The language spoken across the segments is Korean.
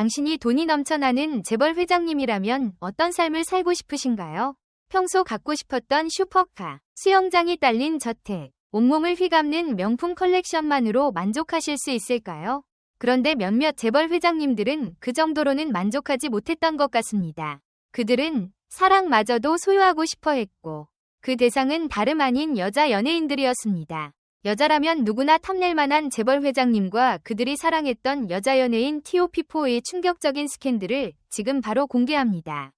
당신이 돈이 넘쳐나는 재벌 회장님이라면 어떤 삶을 살고 싶으신가요? 평소 갖고 싶었던 슈퍼카, 수영장이 딸린 저택, 온몸을 휘감는 명품 컬렉션만으로 만족하실 수 있을까요? 그런데 몇몇 재벌 회장님들은 그 정도로는 만족하지 못했던 것 같습니다. 그들은 사랑마저도 소유하고 싶어 했고, 그 대상은 다름 아닌 여자 연예인들이었습니다. 여자라면 누구나 탐낼 만한 재벌 회장님과 그들이 사랑했던 여자 연예인 TOP4의 충격적인 스캔들을 지금 바로 공개합니다.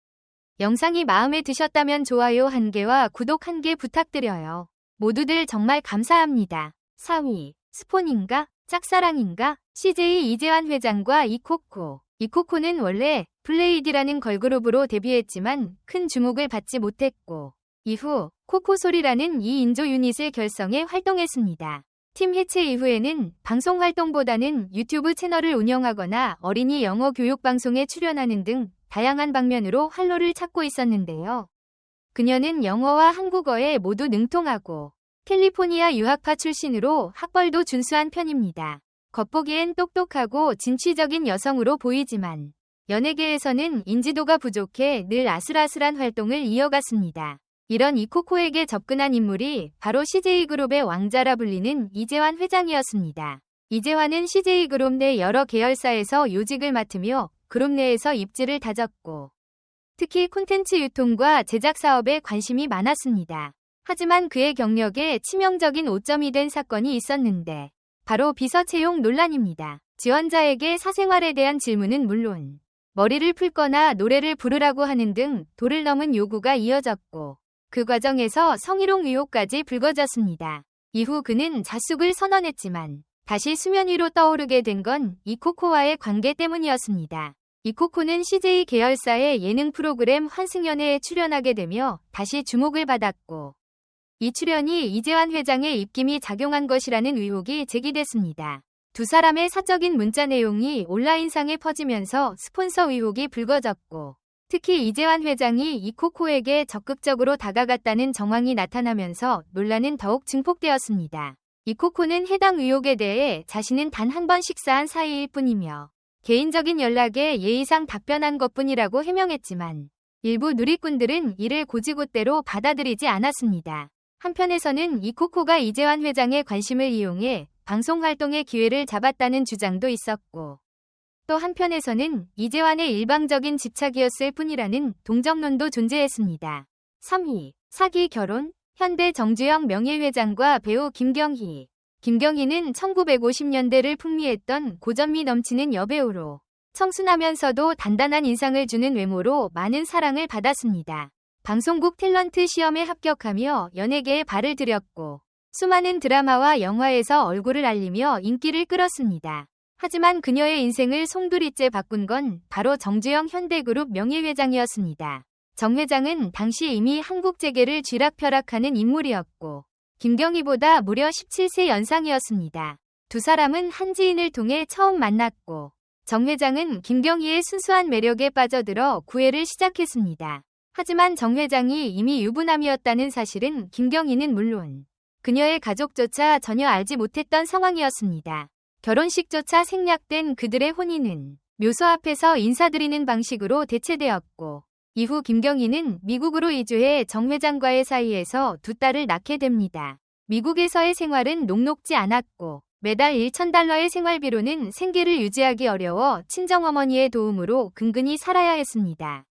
영상이 마음에 드셨다면 좋아요 한 개와 구독 한개 부탁드려요. 모두들 정말 감사합니다. 4위, 스폰인가? 짝사랑인가? CJ 이재환 회장과 이코코. 이코코는 원래 블레이드라는 걸그룹으로 데뷔했지만 큰 주목을 받지 못했고, 이후 코코솔이라는 2인조 유닛을 결성해 활동했습니다. 팀 해체 이후에는 방송 활동보다는 유튜브 채널을 운영하거나 어린이 영어 교육 방송에 출연하는 등 다양한 방면으로 활로를 찾고 있었는데요. 그녀는 영어와 한국어에 모두 능통하고 캘리포니아 유학파 출신으로 학벌도 준수한 편입니다. 겉보기엔 똑똑하고 진취적인 여성으로 보이지만 연예계에서는 인지도가 부족해 늘 아슬아슬한 활동을 이어갔습니다. 이런 이코코에게 접근한 인물이 바로 CJ그룹의 왕자라 불리는 이재환 회장이었습니다. 이재환은 CJ그룹 내 여러 계열사에서 요직을 맡으며 그룹 내에서 입지를 다졌고 특히 콘텐츠 유통과 제작 사업에 관심이 많았습니다. 하지만 그의 경력에 치명적인 오점이 된 사건이 있었는데 바로 비서 채용 논란입니다. 지원자에게 사생활에 대한 질문은 물론 머리를 풀거나 노래를 부르라고 하는 등 도를 넘은 요구가 이어졌고 그 과정에서 성희롱 의혹까지 불거졌습니다. 이후 그는 자숙을 선언했지만 다시 수면 위로 떠오르게 된 건 이코코와의 관계 때문이었습니다. 이코코는 CJ 계열사의 예능 프로그램 환승연애에 출연하게 되며 다시 주목을 받았고 이 출연이 이재환 회장의 입김이 작용한 것이라는 의혹이 제기됐습니다. 두 사람의 사적인 문자 내용이 온라인상에 퍼지면서 스폰서 의혹이 불거졌고 특히 이재환 회장이 이코코에게 적극적으로 다가갔다는 정황이 나타나면서 논란은 더욱 증폭되었습니다. 이코코는 해당 의혹에 대해 자신은 단 한 번 식사한 사이일 뿐이며 개인적인 연락에 예의상 답변한 것뿐이라고 해명했지만 일부 누리꾼들은 이를 고지고대로 받아들이지 않았습니다. 한편에서는 이코코가 이재환 회장의 관심을 이용해 방송 활동의 기회를 잡았다는 주장도 있었고 또 한편에서는 이재환의 일방적인 집착이었을 뿐이라는 동정론도 존재했습니다. 3위 사기 결혼 현대 정주영 명예회장과 배우 김경희 김경희는 1950년대를 풍미했던 고전미 넘치는 여배우로 청순하면서도 단단한 인상을 주는 외모로 많은 사랑을 받았습니다. 방송국 탤런트 시험에 합격하며 연예계에 발을 들였고 수많은 드라마와 영화에서 얼굴을 알리며 인기를 끌었습니다. 하지만 그녀의 인생을 송두리째 바꾼 건 바로 정주영 현대그룹 명예회장이었습니다. 정 회장은 당시 이미 한국 재계를 쥐락펴락하는 인물이었고 김경희보다 무려 17세 연상이었습니다. 두 사람은 한 지인을 통해 처음 만났고 정 회장은 김경희의 순수한 매력에 빠져들어 구애를 시작했습니다. 하지만 정 회장이 이미 유부남이었다는 사실은 김경희는 물론 그녀의 가족조차 전혀 알지 못했던 상황이었습니다. 결혼식조차 생략된 그들의 혼인은 묘소 앞에서 인사드리는 방식으로 대체되었고 이후 김경희는 미국으로 이주해 정 회장과의 사이에서 두 딸을 낳게 됩니다. 미국에서의 생활은 녹록지 않았고 매달 1천달러의 생활비로는 생계를 유지하기 어려워 친정어머니의 도움으로 근근히 살아야 했습니다.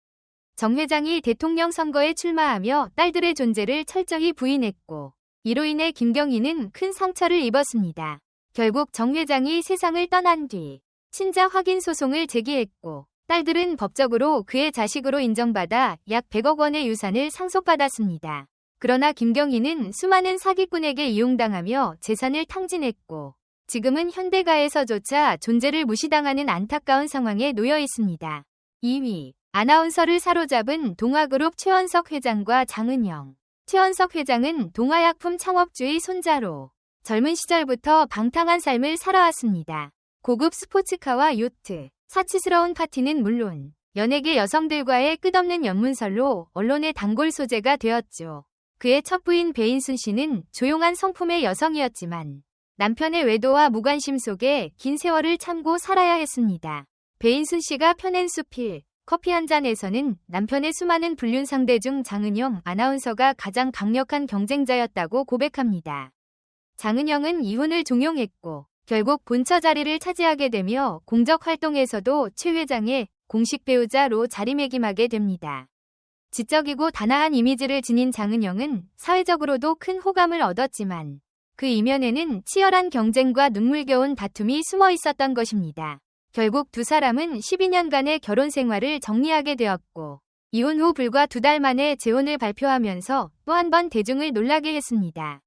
정 회장이 대통령 선거에 출마하며 딸들의 존재를 철저히 부인했고 이로 인해 김경희는 큰 상처를 입었습니다. 결국 정 회장이 세상을 떠난 뒤 친자 확인 소송을 제기했고 딸들은 법적으로 그의 자식으로 인정받아 약 100억 원의 유산을 상속받았습니다. 그러나 김경희는 수많은 사기꾼에게 이용당하며 재산을 탕진했고 지금은 현대가에서조차 존재를 무시당하는 안타까운 상황에 놓여 있습니다. 2위 아나운서를 사로잡은 동아그룹 최원석 회장과 장은영 최원석 회장은 동아약품 창업주의 손자로 젊은 시절부터 방탕한 삶을 살아왔습니다. 고급 스포츠카와 요트, 사치스러운 파티는 물론 연예계 여성들과의 끝없는 연문설로 언론의 단골 소재가 되었죠. 그의 첫 부인 배인순 씨는 조용한 성품의 여성이었지만 남편의 외도와 무관심 속에 긴 세월을 참고 살아야 했습니다. 배인순 씨가 펴낸 수필, 커피 한 잔에서는 남편의 수많은 불륜 상대 중 장은영 아나운서가 가장 강력한 경쟁자였다고 고백합니다. 장은영은 이혼을 종용했고 결국 본처 자리를 차지하게 되며 공적 활동에서도 최 회장의 공식 배우자로 자리매김하게 됩니다. 지적이고 단아한 이미지를 지닌 장은영은 사회적으로도 큰 호감을 얻었지만 그 이면에는 치열한 경쟁과 눈물겨운 다툼이 숨어 있었던 것입니다. 결국 두 사람은 12년간의 결혼 생활을 정리하게 되었고 이혼 후 불과 두 달 만에 재혼을 발표하면서 또 한 번 대중을 놀라게 했습니다.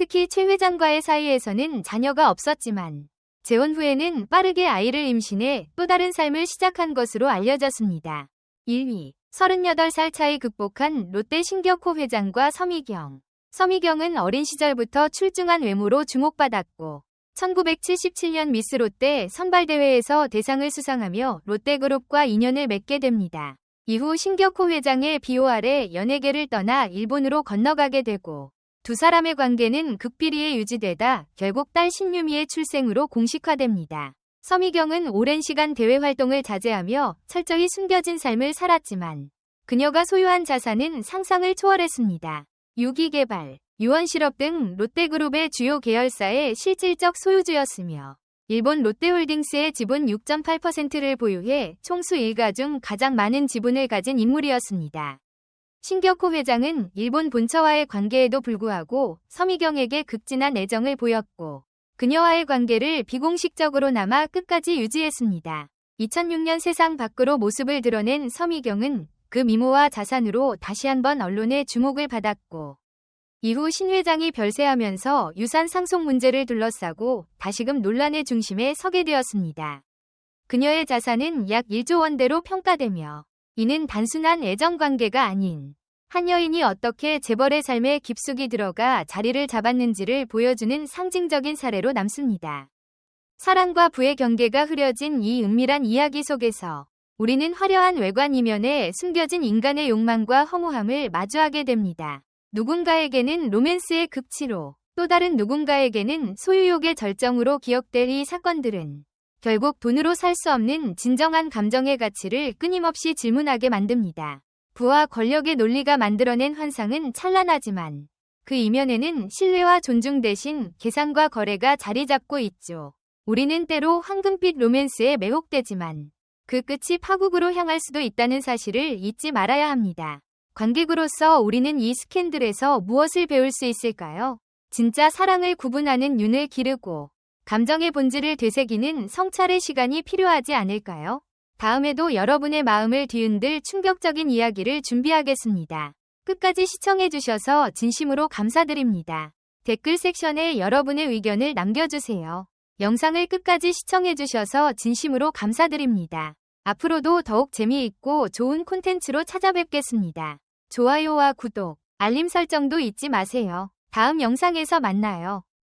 특히 최 회장과의 사이에서는 자녀가 없었지만 재혼 후에는 빠르게 아이를 임신해 또 다른 삶을 시작한 것으로 알려졌습니다. 1위 38살 차이 극복한 롯데 신격호 회장과 서미경 서미경은 어린 시절부터 출중한 외모로 주목받았고 1977년 미스 롯데 선발대회에서 대상을 수상하며 롯데그룹과 인연을 맺게 됩니다. 이후 신격호 회장의 비호 아래 연예계를 떠나 일본으로 건너가게 되고 두 사람의 관계는 극비리에 유지되다 결국 딸 신유미의 출생으로 공식화됩니다. 서미경은 오랜 시간 대외 활동을 자제하며 철저히 숨겨진 삶을 살았지만 그녀가 소유한 자산은 상상을 초월했습니다. 유기개발, 유언실업 등 롯데그룹의 주요 계열사의 실질적 소유주였으며 일본 롯데홀딩스의 지분 6.8%를 보유해 총수 일가 중 가장 많은 지분을 가진 인물이었습니다. 신격호 회장은 일본 본처와의 관계에도 불구하고 서미경에게 극진한 애정을 보였고 그녀와의 관계를 비공식적으로 남아 끝까지 유지했습니다. 2006년 세상 밖으로 모습을 드러낸 서미경은 그 미모와 자산으로 다시 한번 언론의 주목을 받았고 이후 신 회장이 별세하면서 유산 상속 문제를 둘러싸고 다시금 논란의 중심에 서게 되었습니다. 그녀의 자산은 약 1조 원대로 평가되며 이는 단순한 애정 관계가 아닌 한 여인이 어떻게 재벌의 삶에 깊숙이 들어가 자리를 잡았는지를 보여주는 상징적인 사례로 남습니다. 사랑과 부의 경계가 흐려진 이 은밀한 이야기 속에서 우리는 화려한 외관 이면에 숨겨진 인간의 욕망과 허무함을 마주하게 됩니다. 누군가에게는 로맨스의 극치로 또 다른 누군가에게는 소유욕의 절정으로 기억될 이 사건들은 결국 돈으로 살 수 없는 진정한 감정의 가치를 끊임없이 질문하게 만듭니다. 부와 권력의 논리가 만들어낸 환상은 찬란하지만 그 이면에는 신뢰와 존중 대신 계산과 거래가 자리 잡고 있죠. 우리는 때로 황금빛 로맨스에 매혹되지만 그 끝이 파국으로 향할 수도 있다는 사실을 잊지 말아야 합니다. 관객으로서 우리는 이 스캔들에서 무엇을 배울 수 있을까요? 진짜 사랑을 구분하는 윤을 기르고 감정의 본질을 되새기는 성찰의 시간이 필요하지 않을까요? 다음에도 여러분의 마음을 뒤흔들 충격적인 이야기를 준비하겠습니다. 끝까지 시청해주셔서 진심으로 감사드립니다. 댓글 섹션에 여러분의 의견을 남겨주세요. 영상을 끝까지 시청해주셔서 진심으로 감사드립니다. 앞으로도 더욱 재미있고 좋은 콘텐츠로 찾아뵙겠습니다. 좋아요와 구독, 알림 설정도 잊지 마세요. 다음 영상에서 만나요.